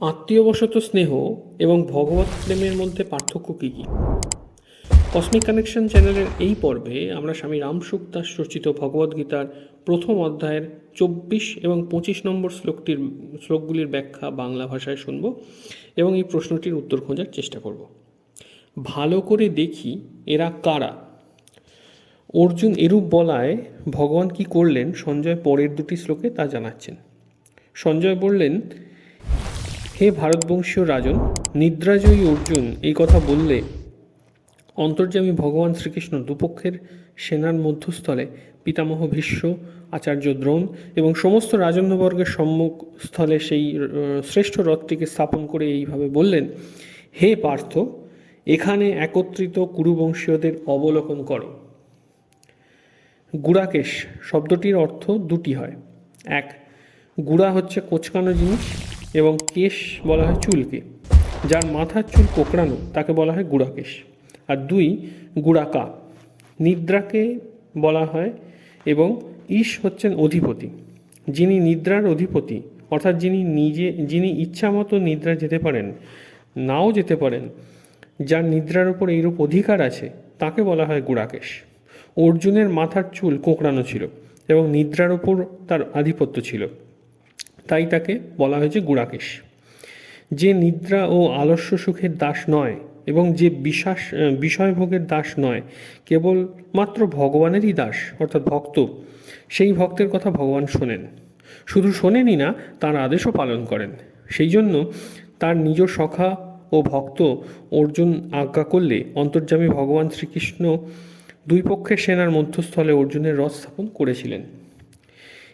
আত্মীয়বশত স্নেহ এবং ভগবত প্রেমের মধ্যে পার্থক্য কী কী? কসমিক কানেকশন চ্যানেলের এই পর্বে আমরা স্বামী রামসুখ দাস রচিত ভগবদ্গীতার প্রথম অধ্যায়ের চব্বিশ এবং পঁচিশ নম্বর শ্লোকটির শ্লোকগুলির ব্যাখ্যা বাংলা ভাষায় শুনব এবং এই প্রশ্নটির উত্তর খোঁজার চেষ্টা করব। ভালো করে দেখি এরা কারা? অর্জুন এরূপ বলায়, ভগবান কি করলেন? সঞ্জয় পরের দুটি শ্লোকে তা জানাচ্ছেন। সঞ্জয় বললেন হে ভারতবংশীয় রাজন, নিদ্রাজয়ী অর্জুন, এই কথা বললে অন্তর্যামী ভগবান শ্রীকৃষ্ণ দুপক্ষের সেনার মধ্যস্থলে পিতামহ ভীষ্ম, আচার্য দ্রোণ এবং সমস্ত রাজন্যবর্গের সম্মুখ স্থলে সেই শ্রেষ্ঠ রথটিকে স্থাপন করে এইভাবে বললেন, হে পার্থ, এখানে একত্রিত কুরুবংশীয়দের অবলোকন করো। গুড়াকেশ শব্দটির অর্থ দুটি হয়। এক, গুড়া হচ্ছে কোচকানো জিনিস এবং কেশ বলা হয় চুলকে। যার মাথার চুল কোকড়ানো, তাকে বলা হয় গুড়াকেশ। আর দুই, গুড়াকা। নিদ্রাকে বলা হয় এবং ঈশ হচ্ছেন অধিপতি। যিনি নিদ্রার অধিপতি, অর্থাৎ যিনি নিজে, যিনি ইচ্ছামতো নিদ্রা যেতে পারেন, নাও যেতে পারেন, যার নিদ্রার উপর এইরূপ অধিকার আছে, তাকে বলা হয় গুড়াকেশ। অর্জুনের মাথার চুল কোঁকড়ানো ছিল এবং নিদ্রার উপর তার আধিপত্য ছিল। তাই তাকে বলা হয়েছে গুড়াকেশ। যে নিদ্রা ও আলস্য সুখের দাস নয় এবং যে বিশ্বাস বিষয়ভোগের দাস নয়, কেবল মাত্র ভগবানেরই দাস, অর্থাৎ ভক্ত, সেই ভক্তের কথা ভগবান শোনেন। শুধু শোনেনই না, তার আদেশও পালন করেন। সেই জন্য তার নিজ সখা ও ভক্ত অর্জুন আজ্ঞা করলে অন্তর্যামী ভগবান শ্রীকৃষ্ণ দুই পক্ষের সেনার মধ্যস্থলে অর্জুনের রথ স্থাপন করেছিলেন।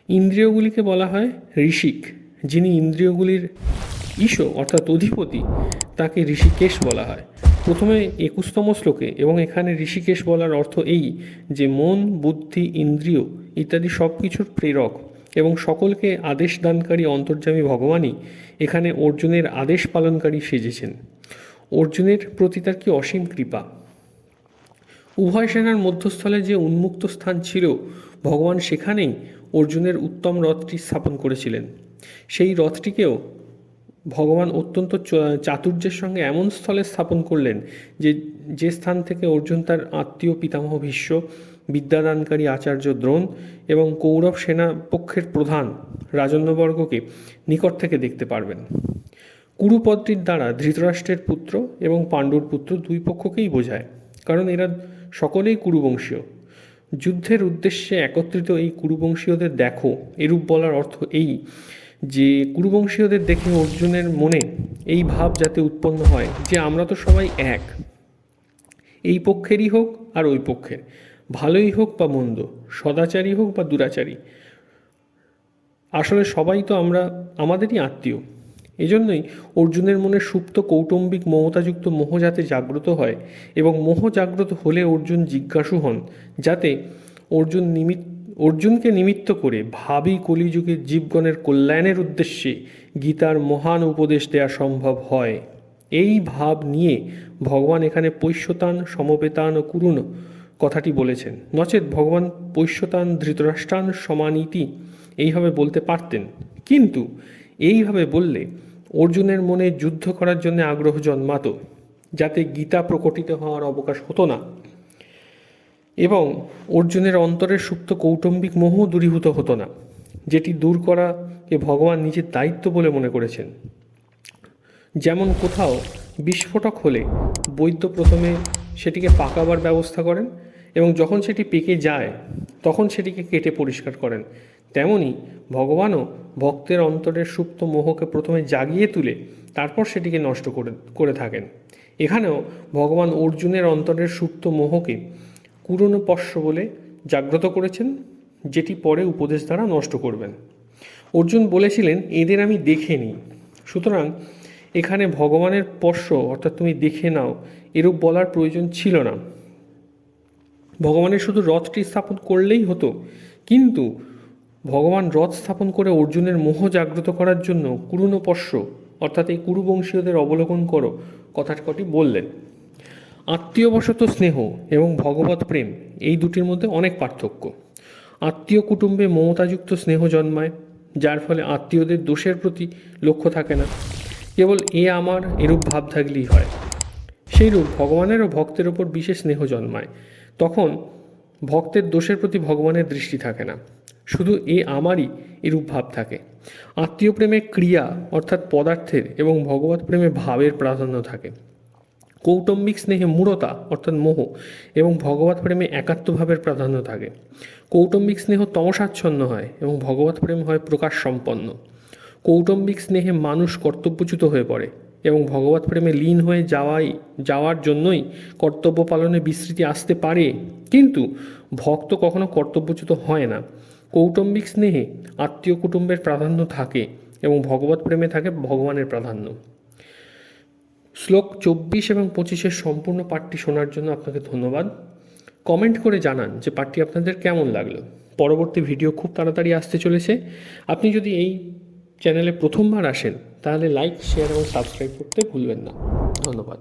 ইন্দ্রিয়গুলিকে বলা হয় ঋষিক। যিনি ইন্দ্রিয়গুলির ঈশ, অর্থাৎ অধিপতি, তাকে ঋষিকেশ বলা হয়। প্রথমে একুশতম শ্লোকে, এবং এখানে ঋষিকেশ বলার অর্থ এই যে মন, বুদ্ধি, ইন্দ্রিয় ইত্যাদি সব কিছুর প্রেরক এবং সকলকে আদেশ দানকারী অন্তর্যামী ভগবানই এখানে অর্জুনের আদেশ পালনকারী সেজেছেন। অর্জুনের প্রতি তার কি অসীম কৃপা। উভয় সেনার মধ্যস্থলে যে উন্মুক্ত স্থান ছিল, ভগবান সেখানেই অর্জুনের উত্তম রথটি স্থাপন করেছিলেন। সেই রথটিকেও ভগবান অত্যন্ত চাতুর্যের সঙ্গে এমন স্থলে স্থাপন করলেন যে যে স্থান থেকে অর্জুন তার আত্মীয় পিতামহ ভীষ্ম, বিদ্যাদানকারী আচার্য দ্রোণ এবং কৌরব সেনা পক্ষের প্রধান রাজন্যবর্গকে নিকট থেকে দেখতে পারবেন। কুরুপদটির দ্বারা ধৃতরাষ্ট্রের পুত্র এবং পাণ্ডুর পুত্র দুই পক্ষকেই বোঝায়, কারণ এরা সকলেই কুরুবংশীয়। যুদ্ধের উদ্দেশ্যে একত্রিত এই কুরুবংশীয়দের দেখো, এরূপ বলার অর্থ এই যে কুরুবংশীয়দের দেখে অর্জুনের মনে এই ভাব যাতে উৎপন্ন হয় যে আমরা তো সবাই এক। এই পক্ষেরই হোক আর ওই পক্ষের, ভালোই হোক বা মন্দ, সদাচারী হোক বা দুরাচারী, আসলে সবাই তো আমরা, আমাদেরই আত্মীয়। এজন্যই অর্জুনের মনে সুপ্ত কৌটুম্বিক মমতাযুক্ত মোহ যাতে জাগ্রত হয় এবং মোহ জাগ্রত হলে অর্জুন জিজ্ঞাসু হন, যাতে অর্জুন নিমিত্ত অর্জুনকে নিমিত্ত করে ভাবি কলিযুগের জীবগণের কল্যাণের উদ্দেশ্যে গীতার মহান উপদেশ দেওয়া সম্ভব হয়। এই ভাব নিয়ে ভগবান এখানে পৈশ্যতান, সমবেতান ও কুরুণ কথাটি বলেছেন। নচেত ভগবান পৈশ্যতান, ধৃতরাষ্ট্রান সমানীতি এইভাবে বলতে পারতেন। কিন্তু এইভাবে বললে, অর্জুনের মনে যুদ্ধ করার জন্য আগ্রহ জন্মাতো, যাতে গীতা প্রকটিত হওয়ার অবকাশ হতো না। এবং অর্জুনের অন্তরের সুপ্ত কৌটুম্বিক মোহ দূরীভূত হতো না, যেটি দূর করাকে ভগবান নিজের দায়িত্ব বলে মনে করেছেন। যেমন কোথাও বিস্ফোটক হলে বৈদ্য প্রথমে সেটিকে পাকাবার ব্যবস্থা করেন এবং যখন সেটি পেকে যায়, তখন সেটিকে কেটে পরিষ্কার করেন। তেমনি ভগবানও ভক্তের অন্তরের সুপ্ত মোহকে প্রথমে জাগিয়ে তুলে তারপর সেটিকে নষ্ট করে করে থাকেন। এখানেও ভগবান অর্জুনের অন্তরের সুপ্ত মোহকে কুরণ পশ্য বলে জাগ্রত করেছেন, যেটি পরে উপদেশ দ্বারা নষ্ট করবেন। অর্জুন বলেছিলেন, এদের আমি দেখে নিই। সুতরাং এখানে ভগবানের স্পর্শ অর্থাৎ তুমি দেখে নাও, এরূপ বলার প্রয়োজন ছিল না। ভগবানের শুধু রথটি স্থাপন করলেই হতো, কিন্তু ভগবান রথ স্থাপন করে অর্জুনের মোহ জাগ্রত করার জন্য কুরুণপশ্য অর্থাৎ এই কুরুবংশীয়দের অবলোকন করো কথাটি কটি বললেন। আত্মীয়বশত স্নেহ এবং ভগবত প্রেম, এই দুটির মধ্যে অনেক পার্থক্য। আত্মীয় কুটুম্বে মমতাযুক্ত স্নেহ জন্মায়, যার ফলে আত্মীয়দের দোষের প্রতি লক্ষ্য থাকে না। কেবল এ আমার এরূপ ভাব থাকলেই হয়। সেইরূপ ভগবানেরও ভক্তের ওপর বিশেষ স্নেহ জন্মায়। তখন ভক্তের দোষের প্রতি ভগবানের দৃষ্টি থাকে না। শুধু এ আমারই এরূপ ভাব থাকে। আত্মীয় প্রেমে ক্রিয়া অর্থাৎ পদার্থের এবং ভগবত প্রেমে ভাবের প্রাধান্য থাকে। কৌটুম্বিক স্নেহে মূঢ়তা অর্থাৎ মোহ এবং ভগবত প্রেমে একাত্মভাবের প্রাধান্য থাকে। কৌটুম্বিক স্নেহ তমসাচ্ছন্ন হয় এবং ভগবত প্রেম হয় প্রকাশ সম্পন্ন। কৌটুম্বিক স্নেহে মানুষ কর্তব্যচ্যুত হয়ে পড়ে এবং ভগবত প্রেমে লীন হয়ে যাওয়াই, যাওয়ার জন্যই কর্তব্য পালনে বিস্তৃতি আসতে পারে। কিন্তু ভক্ত কখনো কর্তব্যচ্যুত হয় না। কৌটুম্বিক স্নেহে আত্মীয় কুটুম্বের প্রাধান্য থাকে এবং ভগবত প্রেমে থাকে ভগবানের প্রাধান্য। শ্লোক চব্বিশ এবং পঁচিশের সম্পূর্ণ পাঠটি শোনার জন্য আপনাকে ধন্যবাদ। কমেন্ট করে জানান যে পাঠটি আপনাদের কেমন লাগল। পরবর্তী ভিডিও খুব তাড়াতাড়ি আসতে চলেছে। আপনি যদি এই চ্যানেলে প্রথমবার আসেন, তাহলে লাইক, শেয়ার এবং সাবস্ক্রাইব করতে ভুলবেন না। ধন্যবাদ।